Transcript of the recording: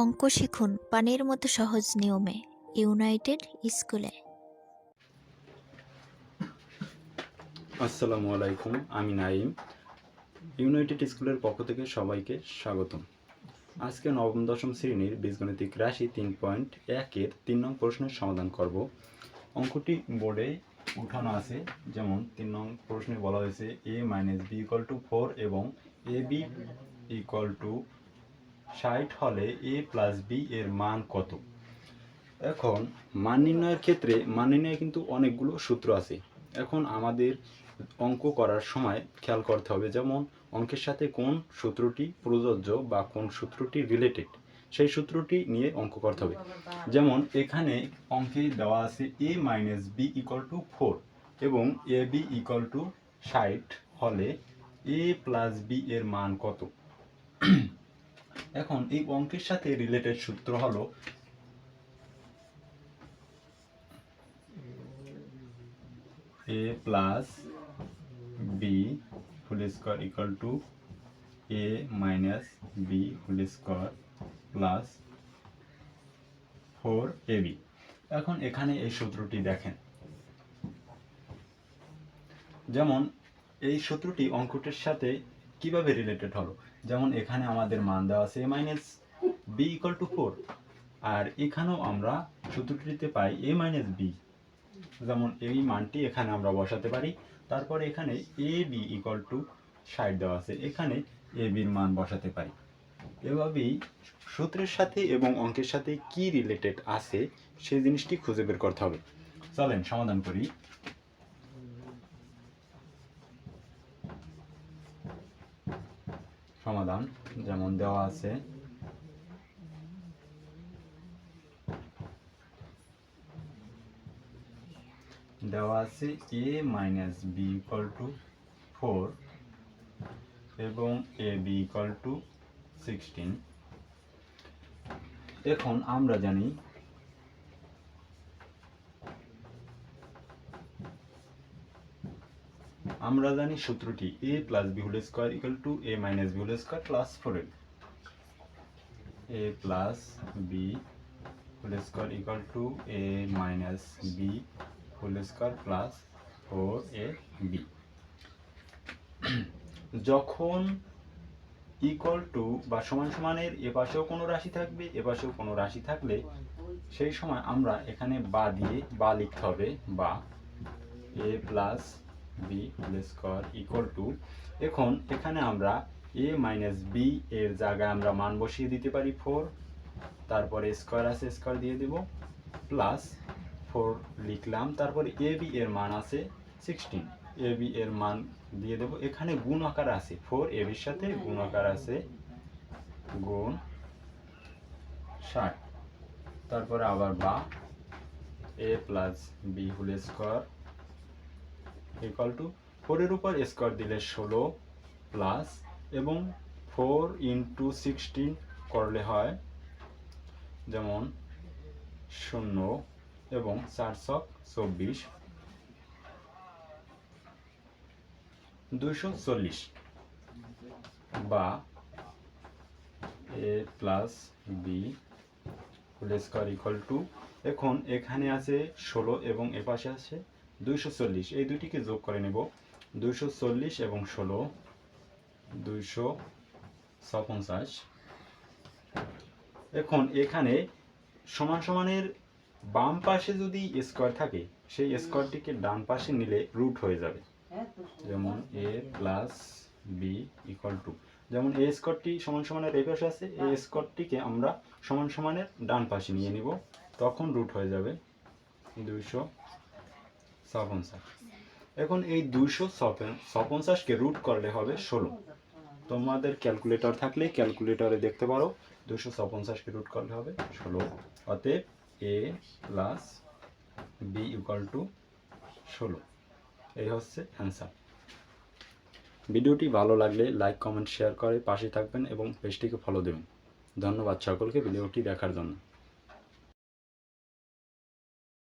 অঙ্ক শিখুন পানির মতো সহজ নিয়মে, ইউনাইটেড স্কুলে। আসসালামু আলাইকুম, আমি নাইম ইউনাইটেড স্কুলের পক্ষ থেকে সবাইকে স্বাগতম। আজকে নবম, দশম শ্রেণির বীজগণিতিক রাশি তিন পয়েন্ট একের তিন নং প্রশ্নের সমাধান করব। অঙ্কটি বোর্ডে উঠানো আছে, যেমন তিন নং প্রশ্নে বলা হয়েছে a minus b equal to four এবং এ বি ইকুয়াল টু ষাট হলে এ প্লাস বি এর মান কত? এখন মান নির্ণয়ের ক্ষেত্রে মান নির্ণয়ে কিন্তু অনেকগুলো সূত্র আছে। এখন আমাদের অঙ্ক করার সময় খেয়াল করতে হবে যেমন অঙ্কের সাথে কোন সূত্রটি প্রযোজ্য বা কোন সূত্রটি রিলেটেড সেই সূত্রটি নিয়ে অঙ্ক করতে হবে। যেমন এখানে অঙ্কে দেওয়া আছে a minus b equal to four এবং এ বি ইকুয়াল টু ষাট হলে এ প্লাস বি এর মান কত? এখন এই অঙ্কের সাথে রিলেটেড সূত্র হলো a plus b whole square equal to a minus b whole square plus 4ab এখন এখানে এই সূত্রটি দেখেন। যেমন এই সূত্রটি অঙ্কটির সাথে কীভাবে রিলেটেড হলো? যেমন এখানে আমাদের মান দেওয়া আছে a minus b equal to four আর এখানেও আমরা সূত্রটিতে পাই a মাইনাস বি যেমন এই মানটি এখানে আমরা বসাতে পারি, তারপরে এখানে এ বি ইকুয়াল টু ষাট দেওয়া আছে, এখানে এ বির মান বসাতে পারি। এভাবেই সূত্রের সাথে এবং অঙ্কের সাথে কি রিলেটেড আছে, সেই জিনিসটি খুঁজে বের করতে হবে। চলেন সমাধান করি। সমাধান যেমন দেওয়া আছে। দেওয়া আছে a minus b equal to four এবং a b equal to sixteen এখন আমরা জানি আমরা জানি সূত্রটি a plus b whole square equal to a minus b whole square plus four a plus b whole square equal to a minus b whole square plus four a b যখন equal to বা সমান সমানের এ পাশেও কোনো রাশি থাকবে, এ পাশেও কোনো রাশি থাকলে সেই সময় আমরা এখানে বা দিয়ে বা লিখতে হবে বা a plus b whole square equal to এখন এখানে আমরা এ মাইনাস বি এর জায়গায় আমরা মান বসিয়ে দিতে পারি ফোর তারপরে স্কোয়ার আছে স্কোয়ার দিয়ে দেব প্লাস ফোর লিখলাম, তারপরে এ বি এর মান আছে সিক্সটিন এ বি এর মান দিয়ে দেবো, এখানে গুণ আকার আছে ফোর এ বির সাথে গুণ আকার আছে গুণ ষাট, তারপরে আবার বা a plus b whole square equal to ফোরের উপর স্কোয়ার দিলে ষোলো প্লাস এবং ফোর ইন্টু সিক্সটিন করলে হয় যেমন শূন্য এবং চারশো চব্বিশ। দুশো চল্লিশ বা a plus b whole square equal to এখন এখানে আছে ষোলো এবং এ পাশে আছে দুইশো চল্লিশ। এই দুইটিকে যোগ করে নেব। দুইশো চল্লিশ এবং ষোলো। দুইশো ছপঞ্চাশ এখন এখানে সমান সমানের বাম পাশে যদি স্কোয়ার থাকে, সেই স্কোয়ারটিকে ডান পাশে নিলে রুট হয়ে যাবে। যেমন a plus b equal to. যেমন এ স্কোয়ারটি সমান সমানের এই পাশে আছে এই স্কোয়ারটিকে আমরা সমান সমানের ডান পাশে নিয়ে নিব। তখন রুট হয়ে যাবে দুইশো ছপঞ্চাশ এখন এই দুইশো ছপঞ্চাশকে রুট করলে হবে ষোলো। তোমাদের ক্যালকুলেটর থাকলে ক্যালকুলেটরে দেখতে পারো দুশো ছপঞ্চাশকে রুট করলে হবে ষোলো। অতএব a plus b equal to ষোলো। এই হচ্ছে অ্যান্সার ভিডিওটি ভালো লাগলে লাইক কমেন্ট শেয়ার করে পাশে থাকবেন এবং পেজটিকে ফলো দেবেন। ধন্যবাদ সকলকে ভিডিওটি দেখার জন্য।